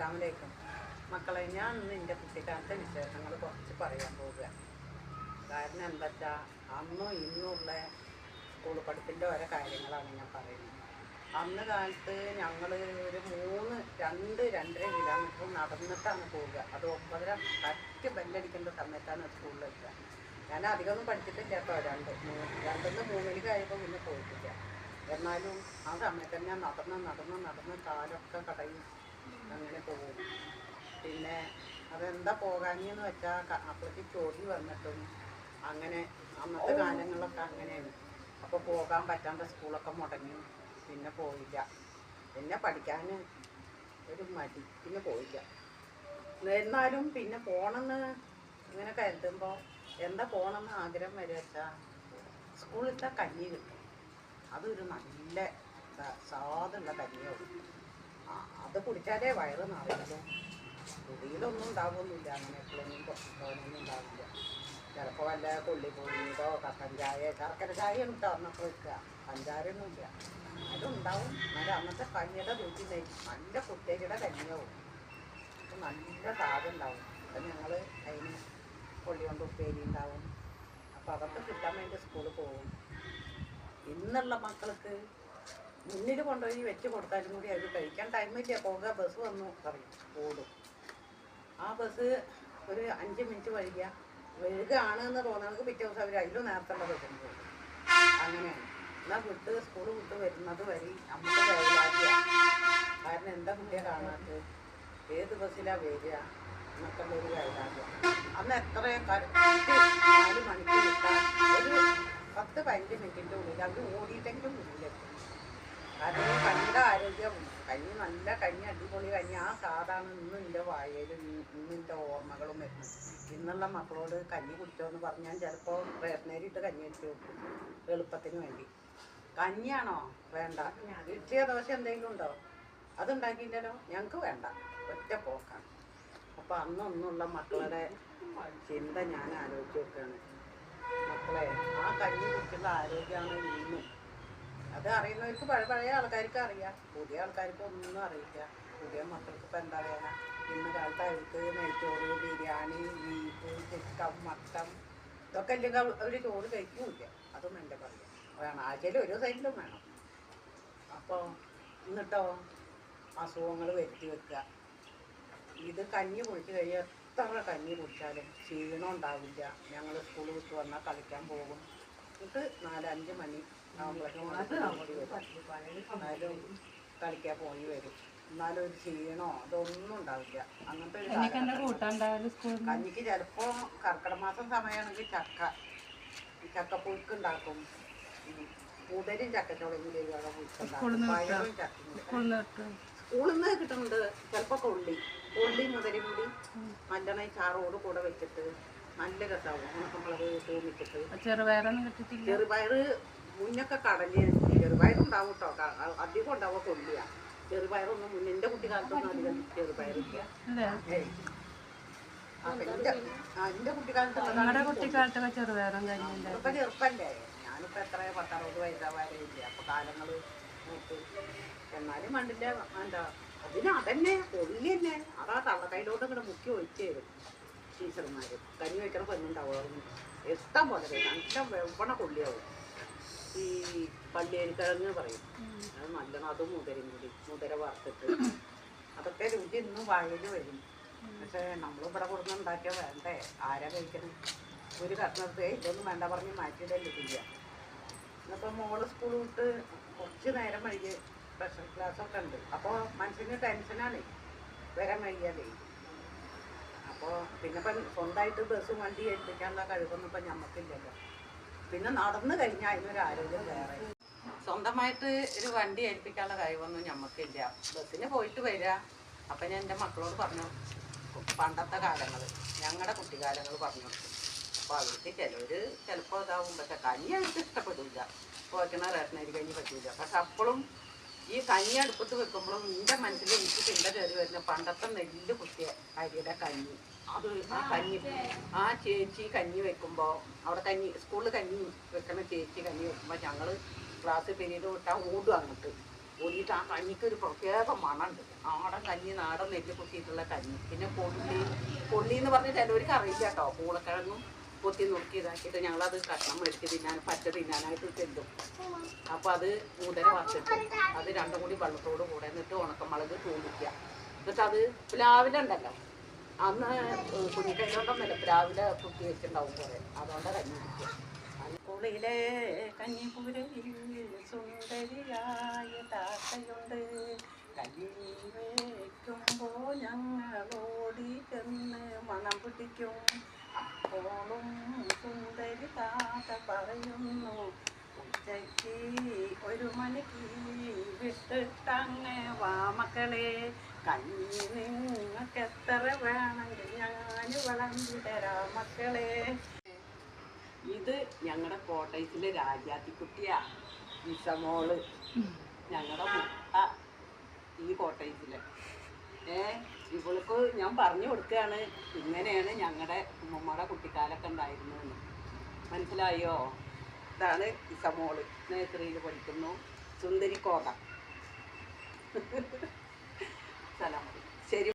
അസ്സലാമലൈക്കും. മക്കളെ ഞാൻ ഇന്ന് എന്റെ കുട്ടിക്കാലത്തെ വിശേഷങ്ങൾ കുറച്ച് പറയാൻ പോവുക. കാരണം എന്താ വെച്ചാൽ അന്നും ഇന്നുമുള്ള സ്കൂൾ പഠിപ്പിന്റെ ഓരോ കാര്യങ്ങളാണ് ഞാൻ പറയുന്നത്. അന്ന് കാലത്ത് ഞങ്ങൾ ഒരു മൂന്ന് രണ്ട് രണ്ടര കിലോമീറ്റർ നടന്നിട്ടാണ് പോവുക. അത് ഒമ്പതര കറ്റ് ബെല്ലടിക്കേണ്ട സമയത്താണ് സ്കൂളിൽ എത്തുക. ഞാൻ അധികമൊന്നും പഠിച്ചിട്ടില്ല കേട്ടോ രണ്ട് രണ്ടിന്ന് മൂന്നിലേക്ക് ആയപ്പോൾ പിന്നെ പോയിട്ടില്ല. എന്നാലും ആ സമയത്ത് തന്നെ നടന്ന് നടന്ന് നടന്ന് കാലൊക്കെ കടയും അങ്ങനെ പോകും. പിന്നെ അതെന്താ പോകാഞ്ഞെന്ന് വെച്ചാൽ അപ്പോഴേക്ക് ചോദ്യം വന്നിട്ടും അങ്ങനെ അന്നത്തെ കാലങ്ങളിലൊക്കെ അങ്ങനെയാണ്. അപ്പോൾ പോകാൻ പറ്റാത്ത സ്കൂളൊക്കെ മുടങ്ങി പിന്നെ പോയില്ല. പിന്നെ പഠിക്കാൻ ഒരു മടി പിന്നെ പോയില്ല. എന്നാലും പിന്നെ പോണമെന്ന് ഇങ്ങനെ കരുതുമ്പോൾ എന്താ പോകണമെന്ന് ആഗ്രഹം വരെ വെച്ചാൽ സ്കൂളിലത്തെ കഞ്ഞി കിട്ടും. അതൊരു നല്ല സ്വാദുള്ള കഞ്ഞിയാവും ആ, അത് കുടിച്ചാലേ വയറ് നിറയുള്ളൂ കുടിയിലൊന്നും ഉണ്ടാവുന്നില്ല അങ്ങനെ എപ്പോഴൊന്നും തോന്നൊന്നും ഉണ്ടാവില്ല ചിലപ്പോൾ വല്ല കൊള്ളി പൊഴിഞ്ഞതോ കട്ടൻ ചായ ശർക്കര ചായ ഉണ്ട് അന്നൊക്കെ വെക്കുക. പഞ്ചാരൊന്നുമില്ല അതുണ്ടാവും. എന്നാലും അന്നത്തെ കഞ്ഞിയുടെ നെയ് നല്ല കുട്ടികളുടെ കഞ്ഞിയാവും നല്ല ഉണ്ടാവും. അപ്പം ഞങ്ങൾ അതിന് കൊള്ളി കൊണ്ട് ഉപ്പേരി ഉണ്ടാവും. അപ്പോൾ അതൊക്കെ കിട്ടാൻ വേണ്ടി സ്കൂളിൽ പോകും. ഇന്നുള്ള മക്കൾക്ക് മുന്നിൽ കൊണ്ടുപോയി വെച്ച് കൊടുത്താലും കൂടി അവർ കഴിക്കാൻ ടൈമില്ല പോക ബസ് വന്നു. പറയും ഓടും. ആ ബസ് ഒരു അഞ്ച് മിനിറ്റ് വൈകിയ. വരികയാണ് എന്ന് തോന്നുന്നത് പിറ്റേ ദിവസം അവർ അതിലും നേരത്തുള്ള ബസ്സിന് പോകും അങ്ങനെയാണ്. എന്നാൽ വിട്ട് സ്കൂൾ വിട്ട് വരുന്നത് വരെ നമുക്ക് വേലാക്കിയ കാരണം എന്താ കുട്ടിയെ കാണാത്തത്? ഏത് ബസ്സിലാണ് വരിക? എന്നൊക്കെയുള്ള ഒരു വേലാക്കിയ അന്ന് എത്ര കറക്റ്റ് നാല് മണിക്ക് കിട്ടാൻ ഒരു പത്ത് പതിനഞ്ച് മിനിറ്റിന്റെ ഉള്ളിൽ അവർ ഓടിയിട്ടെങ്കിലും മുന്നിലെത്തും കാരണം ഈ കഞ്ഞിയുടെ ആരോഗ്യം കഞ്ഞി നല്ല കഞ്ഞി അടിപൊളി കഞ്ഞി ആ സാധാരണ ഇന്ന് എന്റെ വായയിലും ഇന്ന് ഓർമ്മകളും വരുന്നത്. ഇന്നുള്ള മക്കളോട് കഞ്ഞി കുടിച്ചോ എന്ന് പറഞ്ഞാൽ ചിലപ്പോൾ റേഷനരി കഞ്ഞി വെച്ച് വെക്കും എളുപ്പത്തിന് വേണ്ടി. കഞ്ഞിയാണോ? വേണ്ട. ഇഡ്ലിയോ ദോശ എന്തെങ്കിലും ഉണ്ടോ? അതുണ്ടാക്കിയില്ലല്ലോ? ഞങ്ങൾക്ക് വേണ്ട. ഒറ്റ പോക്കാണ്. അപ്പോൾ അന്നൊന്നുള്ള മക്കളുടെ ചിന്ത ഞാൻ ആലോചിച്ച് വെക്കുകയാണ് മക്കളെ ആ കഞ്ഞി കുടിക്കുന്ന ആരോഗ്യമാണ് ഇന്നും. അത് അറിയുന്നവർക്ക് പഴയ പഴയ ആൾക്കാർക്ക് അറിയാം. പുതിയ ആൾക്കാർക്ക് ഒന്നും അറിയില്ല. പുതിയ മക്കൾക്ക് ഇപ്പം എന്താ പറയാ ഇന്ന് കാലത്ത് അവർക്ക് നെയ്ച്ചോറ് ബിരിയാണി ബീഫ് ചിക്കൻ മട്ടൻ ഇതൊക്കെ അല്ലെങ്കിൽ അവർ ചോറ് കഴിക്കൂല അതും എന്റെ പറയാം. വേണം. ആഴ്ചയിൽ ഒരു സൈഡിലും വേണം. അപ്പോൾ എന്നിട്ടോ അസുഖങ്ങൾ വരുത്തി വെക്കുക. ഇത് കഞ്ഞി കുടിച്ച് കഴിഞ്ഞാൽ എത്ര കഞ്ഞി കുടിച്ചാലും ക്ഷീണം ഉണ്ടാവില്ല. ഞങ്ങൾ സ്കൂൾ വിട്ട് വന്നാൽ കളിക്കാൻ പോകും. എന്നിട്ട് നാലഞ്ച് മണി എന്നാലും കളിക്കാൻ പോയി വരും. എന്നാലും ഒരു ക്ഷീണോ അതൊന്നും ഉണ്ടാവില്ല അങ്ങനത്തെ കഞ്ഞിക്ക് ചിലപ്പോ കർക്കിടക മാസം സമയമാണെങ്കിൽ ചക്ക. ചക്കപ്പുഴുക്ക് ഉണ്ടാക്കും. മുതലും ചക്കച്ചോളയും പയറും ചക്കയും സ്കൂളിൽ നിന്ന് കിട്ടുന്നുണ്ട്. ചിലപ്പോ കൊള്ളി കൊള്ളി മുതലും കൂടി മല്ലണ ചാറോട് കൂടെ വെച്ചിട്ട് നല്ല രസമാവും ഉണക്കമുളക് തൂമിച്ചിട്ട്. ചെറുപയറൊന്നും കിട്ടിയിട്ടില്ല ചെറുപയറ് മുന്നൊക്കെ കടൽ ചെറുപയറുണ്ടാവും കേട്ടോ അധികം ഉണ്ടാവുക കൊള്ളിയ ചെറുപയറൊന്നും മുന്നേ എന്റെ കുട്ടിക്കാലത്തൊന്നും അധികം ചെറുപയറില്ല. എന്റെ കുട്ടിക്കാലത്തൊക്കെ ചെറുപയറും കഴിഞ്ഞില്ല ഇപ്പൊ ചെറുപ്പല്ലേ. ഞാനിപ്പോൾ എത്ര പത്തറുപത് വയസ്സാവാറില്ല അപ്പൊ കാലങ്ങൾ മൂത്ത് എന്നാലും കണ്ടില്ല എന്താ അതിന് അതന്നെ കൊള്ളി തന്നെ അതാ തള്ളക്കൈലോട്ട് ഇങ്ങോട്ട് മുക്കി ഒഴിച്ച് തരും. ടീച്ചർമാര്. കഞ്ഞി വെക്കണ പെണ്ണുണ്ടാവും. ഇഷ്ടം പോലെ. നല്ല വെവ്വണ കൊള്ളിയാവും. പള്ളിയരിക്കിഴങ്ങ് പറയും. അത് നല്ലോണം അത് മുതരും കൂടി മുതര വറുത്തിട്ട്. അതൊക്കെ രുചി ഇന്നും വാഴയിൽ വരും. പക്ഷേ നമ്മളിവിടെ കൊടുന്ന് ഉണ്ടാക്കിയാൽ വേണ്ടേ? ആരാ കഴിക്കണം? ഒരു കഷ്ണത്തെ ഇതൊന്നും വേണ്ട പറഞ്ഞ് മാറ്റിയിടല്ലേ ചെയ്യാം ഇന്നിപ്പോൾ മോൾ സ്കൂൾ വിട്ട് കുറച്ച് നേരം വഴിക്ക് സ്പെഷ്യൽ ക്ലാസ് ഒക്കെ ഉണ്ട്. അപ്പോൾ മനസ്സിന് ടെൻഷനാണ് വരാൻ വൈകിയാലേ അപ്പോൾ പിന്നെ ഇപ്പം സ്വന്തമായിട്ട് ബസ്സും വണ്ടി ഏൽപ്പിക്കാനുള്ള കഴിവൊന്നും ഇപ്പം ഞമ്മക്കില്ലല്ലോ. പിന്നെ നടന്നു കഴിഞ്ഞാൽ അതിനൊരു ആരോഗ്യം വേറെ. സ്വന്തമായിട്ട് ഒരു വണ്ടി ഏൽപ്പിക്കാനുള്ള കഴിവൊന്നും ഞമ്മക്കില്ല. ബസ്സിന് പോയിട്ട് വരിക അപ്പം ഞാൻ എന്റെ മക്കളോട് പറഞ്ഞു പണ്ടത്തെ കാലങ്ങൾ ഞങ്ങളുടെ കുട്ടിക്കാലങ്ങൾ പറഞ്ഞു കൊടുക്കും അപ്പോൾ അവർക്ക് ചിലവർ ചിലപ്പോൾ ഇതാവും. പക്ഷെ കഞ്ഞി അവർക്ക് ഇഷ്ടപ്പെടില്ല പോക്കണ റേഷനരി കഞ്ഞി പറ്റില്ല പക്ഷെ അപ്പോഴും ഈ കഞ്ഞി അടുപ്പത്ത് വെക്കുമ്പോഴും എന്റെ മനസ്സിൽ എനിക്ക് ചിന്ത കയറി വരുന്ന പണ്ടത്തെ നെല്ല് കുത്തിയ അരിയുടെ കഞ്ഞി. അത് ആ കഞ്ഞി ആ ചേച്ചി കഞ്ഞി വെക്കുമ്പോൾ അവിടെ കഞ്ഞി സ്കൂളിൽ കഞ്ഞി വെക്കണ ചേച്ചി കഞ്ഞി വെക്കുമ്പോൾ ഞങ്ങൾ ക്ലാസ് പിരീഡ് വിട്ടാൽ ഓടും അങ്ങോട്ട്. ഓടിയിട്ട് ആ കഞ്ഞിക്ക് ഒരു പ്രത്യേക മണമുണ്ട്. ആടൻ കഞ്ഞി നാടൻ നെല്ല് കുത്തിയിട്ടുള്ള കഞ്ഞി. പിന്നെ പൊള്ളി പൊള്ളി എന്ന് പറഞ്ഞിട്ട് എല്ലാവർക്കും അറിയില്ല കേട്ടോ. പൂളക്കിഴങ്ങും കൊത്തി നുറുക്കി ഇതാക്കിയിട്ട് ഞങ്ങളത് കഷ്ണം മേടിച്ച് തിന്നാൻ പച്ച തിന്നാനായിട്ട് ചെല്ലും അപ്പോൾ അത് മുതല വറുത്തിട്ട് അത് രണ്ടും കൂടി വെള്ളത്തോട് കൂടെ എന്നിട്ട് ഉണക്കമുളക് തൂമിക്കുക. എന്നിട്ട് അത് പ്ലാവില ഉണ്ടല്ലോ. അന്ന് കുഞ്ഞിക്കൈകൊണ്ടൊന്നല്ല പ്ലാവില കുത്തി വെച്ചിട്ടുണ്ടാവും പോലെ. അതുകൊണ്ട് കഞ്ഞി കുടിക്കുക. കുളിയിലെ കഞ്ഞിപുരയിൽ സുന്ദരിയായ താത്തയുണ്ട്. കഞ്ഞി വയ്ക്കുമ്പോൾ ഞങ്ങളോടി ചെന്ന് മണം പിടിക്കും. അപ്പോളും സുന്ദരി താത്ത പറയുന്നു ഉച്ചയ്ക്ക് ഒരു മണിക്ക് വിട്ടിട്ടങ്ങ് വാമക്കളെ കഞ്ഞി നിങ്ങൾക്ക് എത്ര വേണമെങ്കിൽ ഞാൻ വളർന്നു തരാം മക്കളെ. ഇത് ഞങ്ങളുടെ കോട്ടയത്തിലെ രാജാത്തിക്കുട്ടിയാ വിസമോൾ ഞങ്ങളുടെ മുട്ട ഈ കോട്ടയത്തിലെ. ഏ ഇവൾക്ക് ഞാൻ പറഞ്ഞു കൊടുക്കുകയാണ് ഇങ്ങനെയാണ് ഞങ്ങളുടെ ഉമ്മമ്മയുടെ കുട്ടിക്കാലൊക്കെ ഉണ്ടായിരുന്നതെന്ന് മനസ്സിലായോ? ഇതാണ് ഇസമോൾ നേത്രിയിൽ പഠിക്കുന്നു. സുന്ദരിക്കോട്ട സ്ഥലം ശരി.